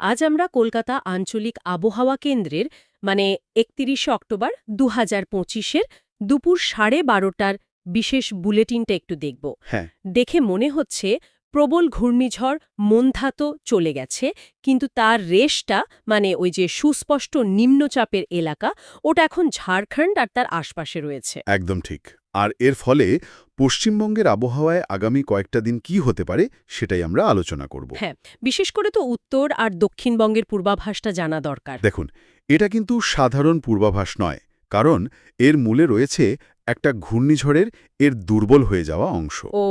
আজ আমরা কলকাতা আঞ্চলিক আবহাওয়া কেন্দ্রের মানে একতিরিশে অক্টোবর দু হাজার পঁচিশের দুপুর সাড়ে বারোটার বিশেষ বুলেটিনটা একটু দেখব। হ্যাঁ। দেখে মনে হচ্ছে প্রবল ঘূর্ণিঝড় মন্থা তো চলে গেছে কিন্তু তার রেশটা মানে ওই যে সুস্পষ্ট নিম্নচাপের এলাকা ওটা এখন ঝাড়খণ্ড আর তার আশপাশে রয়েছে। একদম ঠিক। আর এর ফলে পশ্চিমবঙ্গের আবহাওয়ায় আগামী কয়েকটা দিন কি হতে পারে সেটাই আমরা আলোচনা করব। হ্যাঁ বিশেষ করে তো উত্তর আর দক্ষিণবঙ্গের পূর্বাভাসটা জানা দরকার। দেখুন এটা কিন্তু সাধারণ পূর্বাভাস নয় কারণ এর মূলে রয়েছে একটা ঘূর্ণিঝড়ের এর দুর্বল হয়ে যাওয়া অংশ। ও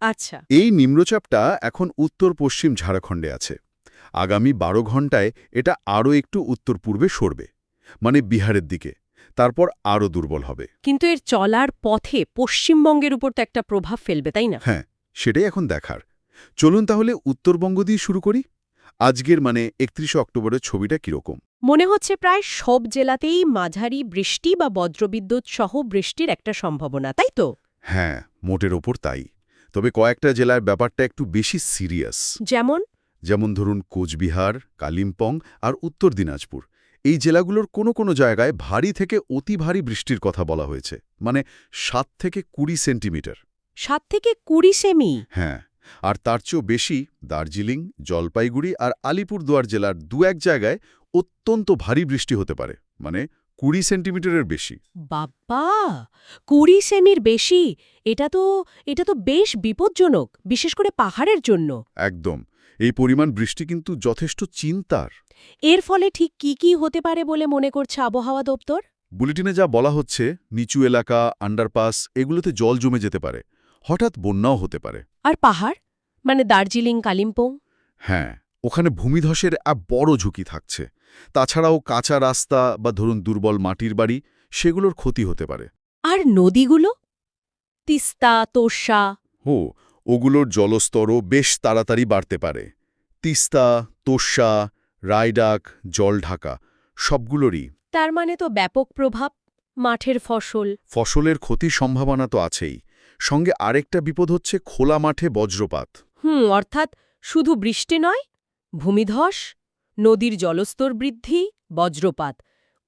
আচ্ছা। এই নিম্নচাপটা এখন উত্তর পশ্চিম ঝাড়খণ্ডে আছে। আগামী বারো ঘন্টায় এটা আরও একটু উত্তর পূর্বে সরবে মানে বিহারের দিকে। তারপর আরও দুর্বল হবে। কিন্তু এর চলার পথে পশ্চিমবঙ্গের উপর তো একটা প্রভাব ফেলবে তাই না? হ্যাঁ সেটাই এখন দেখার। চলুন তাহলে উত্তরবঙ্গ দিয়ে শুরু করি। আজকের মানে একত্রিশে অক্টোবরের ছবিটা কীরকম? মনে হচ্ছে প্রায় সব জেলাতেই মাঝারি বৃষ্টি বা বজ্রবিদ্যুৎ সহ বৃষ্টির একটা সম্ভাবনা তাই তো? হ্যাঁ মোটের ওপর তাই। তবে কয়েকটা জেলার ব্যাপারটা একটু বেশি সিরিয়াস। যেমন? যেমন ধরুন কোচবিহার কালিম্পং আর উত্তর দিনাজপুর। এই জেলাগুলোর কোনো কোনো জায়গায় ভারী থেকে অতি ভারী বৃষ্টির কথা বলা হয়েছে মানে সাত থেকে কুড়ি সেন্টিমিটার। সাত থেকে কুড়ি সেমি? হ্যাঁ আর তার চেয়েও বেশি দার্জিলিং জলপাইগুড়ি আর আলিপুরদুয়ার জেলার দু এক জায়গায় অত্যন্ত ভারী বৃষ্টি হতে পারে মানে কুড়ি সেন্টিমিটারের বেশি। বাবা কুড়ি সেমির বেশি? এটা তো এটা তো বেশ বিপজ্জনক বিশেষ করে পাহাড়ের জন্য। একদম। এই পরিমাণ বৃষ্টি কিন্তু যথেষ্ট চিন্তার। এর ফলে ঠিক কি কি হতে পারে বলে মনে করছে আবহাওয়া দপ্তর? বুলেটিনে যা বলা হচ্ছে নিচু এলাকা আন্ডারপাস এগুলোতে জল জমে যেতে পারে। হঠাৎ বন্যাও হতে পারে। আর পাহাড়? মানে দার্জিলিং কালিম্পং? হ্যাঁ ওখানে ভূমিধসের এক বড় ঝুঁকি থাকছে। তাছাড়াও কাঁচা রাস্তা বা ধরুন দুর্বল মাটির বাড়ি সেগুলোর ক্ষতি হতে পারে। আর নদীগুলো? তিস্তা তোষা ও ওগুলোর জলস্তরও বেশ তাড়াতাড়ি বাড়তে পারে। তিস্তা তোষা রায়ডাক জলঢাকা সবগুলোরই। তার মানে তো ব্যাপক প্রভাব মাঠের ফসল। ফসলের ক্ষতির সম্ভাবনা তো আছেই। সঙ্গে আরেকটা বিপদ হচ্ছে খোলা মাঠে বজ্রপাত। হুম অর্থাৎ শুধু বৃষ্টি নয় ভূমিধস নদীর জলস্তর বৃদ্ধি বজ্রপাত।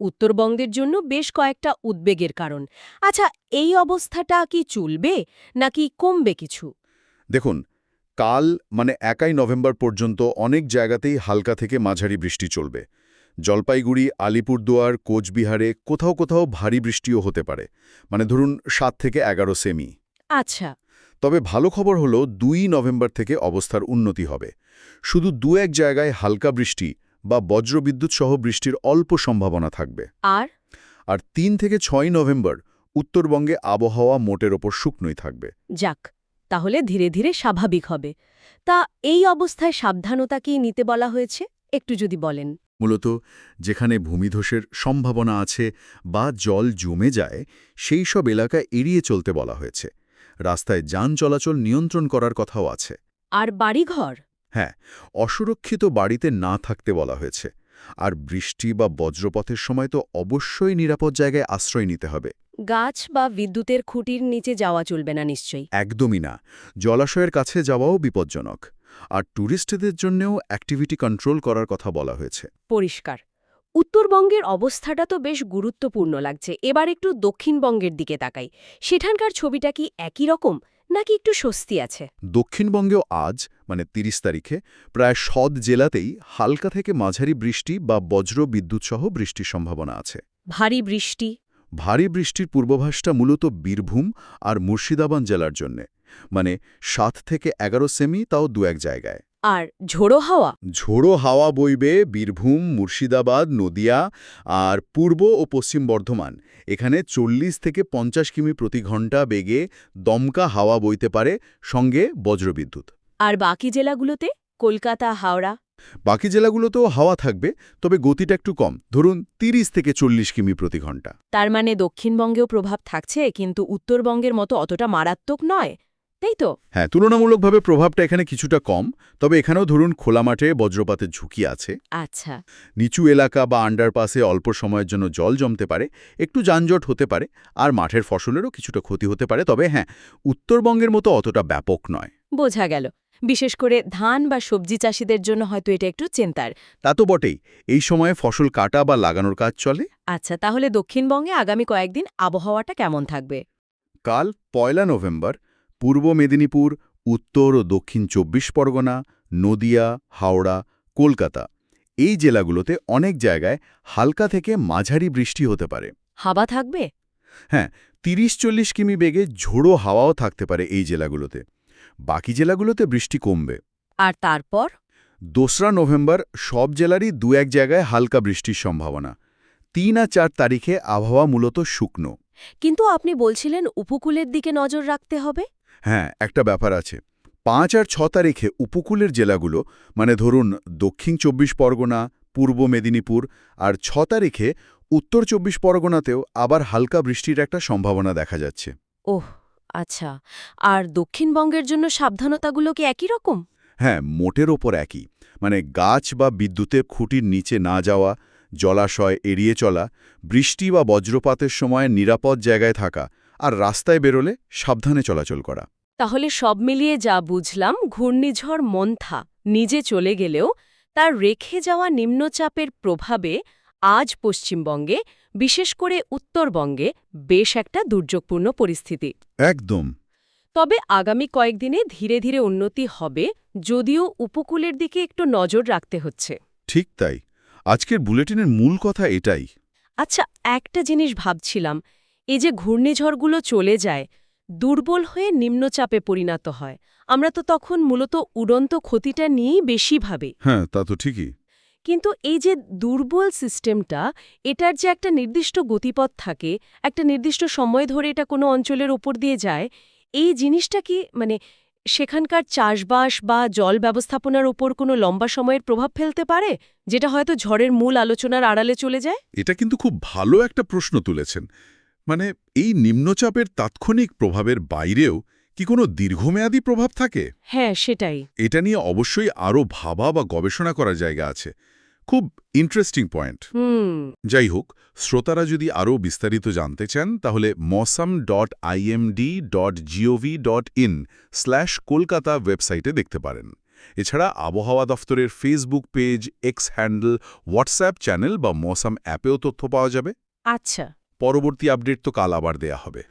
উত্তরবঙ্গের জন্য বেশ কয়েকটা উদ্বেগের কারণ। আচ্ছা এই অবস্থাটা কি চলবে নাকি কমবে কিছু? দেখুন কাল মানে একাই নভেম্বর পর্যন্ত অনেক জায়গাতেই হালকা থেকে মাঝারি বৃষ্টি চলবে। জলপাইগুড়ি আলিপুরদুয়ার কোচবিহারে কোথাও কোথাও ভারী বৃষ্টিও হতে পারে। মানে ধরুন সাত থেকে এগারো সেমি। আচ্ছা। তবে ভালো খবর হলো দুই নভেম্বর থেকে অবস্থার উন্নতি হবে। শুধু দু এক জায়গায় হালকা বৃষ্টি বা বজ্রবিদ্যুৎ সহ বৃষ্টির অল্প সম্ভাবনা থাকবে। আর? আর তিন থেকে ছয় নভেম্বর উত্তরবঙ্গে আবহাওয়া মোটের ওপর শুকনোই থাকবে। যাক তাহলে ধীরে ধীরে স্বাভাবিক হবে। তা এই অবস্থায় সাবধানতা কি নিতে বলা হয়েছে একটু যদি বলেন। মূলত যেখানে ভূমিধসের সম্ভাবনা আছে বা জল জমে যায় সেই সব এলাকা এড়িয়ে চলতে বলা হয়েছে। রাস্তায় যান চলাচল নিয়ন্ত্রণ করার কথাও আছে। আর বাড়িঘর? হ্যাঁ অসুরক্ষিত বাড়িতে না থাকতে বলা হয়েছে। আর বৃষ্টি বা বজ্রপথের সময় তো অবশ্যই নিরাপদ জায়গায় আশ্রয় নিতে হবে। গাছ বা বিদ্যুতের খুঁটির নিচে যাওয়া চলবে না নিশ্চয়ই। একদমই না। জলাশয়ের কাছে যাওয়াও বিপজ্জনক। আর ট্যুরিস্টদের জন্যও অ্যাক্টিভিটি কন্ট্রোল করার কথা বলা হয়েছে। পরিষ্কার। উত্তরবঙ্গের অবস্থাটা তো বেশ গুরুত্বপূর্ণ লাগছে। এবার একটু দক্ষিণবঙ্গের দিকে তাকাই। সেখানকার ছবিটা কি একই রকম নাকি একটু স্বস্তি আছে? দক্ষিণবঙ্গেও আজ মানে ৩০ তারিখে প্রায় সদ জেলাতেই হালকা থেকে মাঝারি বৃষ্টি বা বজ্র বিদ্যুৎসহ বৃষ্টির সম্ভাবনা আছে। ভারী বৃষ্টি ভারী বৃষ্টির পূর্বাভাসটা মূলত বীরভূম আর মুর্শিদাবাদ জেলার জন্যে। মানে সাত থেকে এগারো সেমি তাও দু এক জায়গায়। আর ঝোড়ো হাওয়া? ঝোড়ো হাওয়া বইবে বীরভূম মুর্শিদাবাদ নদিয়া আর পূর্ব ও পশ্চিম বর্ধমান। এখানে চল্লিশ থেকে পঞ্চাশ কিমি প্রতি ঘণ্টা বেগে দমকা হাওয়া বইতে পারে সঙ্গে বজ্রবিদ্যুৎ। আর বাকি জেলাগুলোতে? কলকাতা হাওড়া। বাকি জেলাগুলোতেও হাওয়া থাকবে তবে গতিটা একটু কম। ধরুন ৩০ থেকে চল্লিশ কিমি প্রতি ঘণ্টা। তার মানে দক্ষিণবঙ্গেও প্রভাব থাকছে কিন্তু উত্তরবঙ্গের মতো অতটা মারাত্মক নয়। তাই তো? হ্যাঁ তুলনামূলকভাবে প্রভাবটা এখানে কিছুটা কম তবে এখানেও ধরুন খোলা মাঠে বজ্রপাতের ঝুঁকি আছে। আচ্ছা। নিচু এলাকা বা আন্ডারপাসে অল্প সময়ের জন্য জল জমতে পারে একটু যানজট হতে পারে আর মাঠের ফসলেরও কিছুটা ক্ষতি হতে পারে। তবে হ্যাঁ উত্তরবঙ্গের মতো অতটা ব্যাপক নয়। বোঝা গেল। বিশেষ করে ধান বা সবজি চাষিদের জন্য হয়তো এটা একটু চিন্তার। তা তো বটেই। এই সময়ে ফসল কাটা বা লাগানোর কাজ চলে? আচ্ছা তাহলে দক্ষিণবঙ্গে আগামী কয়েকদিন আবহাওয়াটা কেমন থাকবে? কাল পয়লা নভেম্বর পূর্ব মেদিনীপুর উত্তর ও দক্ষিণ চব্বিশ পরগনা নদিয়া হাওড়া কলকাতা। এই জেলাগুলোতে অনেক জায়গায় হালকা থেকে মাঝারি বৃষ্টি হতে পারে। হাওয়া থাকবে? হ্যাঁ তিরিশ চল্লিশ কিমি বেগে ঝোড়ো হাওয়াও থাকতে পারে এই জেলাগুলোতে। বাকি জেলাগুলোতে বৃষ্টি কমবে। আর তারপর? দোসরা নভেম্বর সব জেলারই দু এক জায়গায় হালকা বৃষ্টির সম্ভাবনা। তিন আর চার তারিখে আবহাওয়া মূলত শুকনো। কিন্তু আপনি বলছিলেন উপকূলের দিকে নজর রাখতে হবে? হ্যাঁ একটা ব্যাপার আছে। পাঁচ আর ছ তারিখে উপকূলের জেলাগুলো মানে ধরুন দক্ষিণ চব্বিশ পরগনা পূর্ব মেদিনীপুর আর ছ তারিখে উত্তর চব্বিশ পরগনাতেও আবার হালকা বৃষ্টির একটা সম্ভাবনা দেখা যাচ্ছে। ওহ আচ্ছা আর দক্ষিণবঙ্গের জন্য সাবধানতাগুলো কি একই রকম? হ্যাঁ মোটের ওপর একই। মানে গাছ বা বিদ্যুতের খুঁটির নিচে না যাওয়া জলাশয় এড়িয়ে চলা বৃষ্টি বা বজ্রপাতের সময় নিরাপদ জায়গায় থাকা আর রাস্তায় বেরোলে সাবধানে চলাচল করা। তাহলে সব মিলিয়ে যা বুঝলাম ঘূর্ণিঝড় মন্থা নিজে চলে গেলেও তার রেখে যাওয়া নিম্নচাপের প্রভাবে আজ পশ্চিমবঙ্গে বিশেষ করে উত্তরবঙ্গে বেশ একটা দুর্যোগপূর্ণ পরিস্থিতি। একদম। তবে আগামী কয়েকদিনে ধীরে ধীরে উন্নতি হবে যদিও উপকূলের দিকে একটু নজর রাখতে হচ্ছে। ঠিক তাই। আজকের বুলেটিনের মূল কথা এটাই। আচ্ছা একটা জিনিস ভাবছিলাম। এই যে ঘূর্ণিঝড়গুলো চলে যায় দুর্বল হয়ে নিম্নচাপে পরিণত হয় আমরা তো তখন মূলত উড়ন্ত ক্ষতিটা নিয়েই বেশি ভাবি। হ্যাঁ তা তো ঠিকই। কিন্তু এই যে দুর্বল সিস্টেমটা এটার যে একটা নির্দিষ্ট গতিপথ থাকে একটা নির্দিষ্ট সময় ধরে এটা কোনো অঞ্চলের ওপর দিয়ে যায় এই জিনিসটা কি মানে সেখানকার চাষবাস বা জল ব্যবস্থাপনার ওপর কোনো লম্বা সময়ের প্রভাব ফেলতে পারে? যেটা হয়তো ঝড়ের মূল আলোচনার আড়ালে চলে যায়? এটা কিন্তু খুব ভালো একটা প্রশ্ন তুলেছেন। মানে এই নিম্নচাপের তাৎক্ষণিক প্রভাবের বাইরেও কি কোনো দীর্ঘমেয়াদী প্রভাব থাকে? হ্যাঁ সেটাই। এটা নিয়ে অবশ্যই আরও ভাবা বা গবেষণা করার জায়গা আছে। খুব ইন্টারেস্টিং পয়েন্ট যাই হোক শ্রোতারা যদি আরও বিস্তারিত জানতে চান তাহলে Mausam dot IMD dot G O V dot in slash Kolkata ওয়েবসাইটে দেখতে পারেন। এছাড়া আবহাওয়া দফতরের Facebook page X handle WhatsApp channel বা মসাম অ্যাপেও তথ্য পাওয়া যাবে। আচ্ছা। পরবর্তী আপডেট তো কাল আবার দেয়া হবে।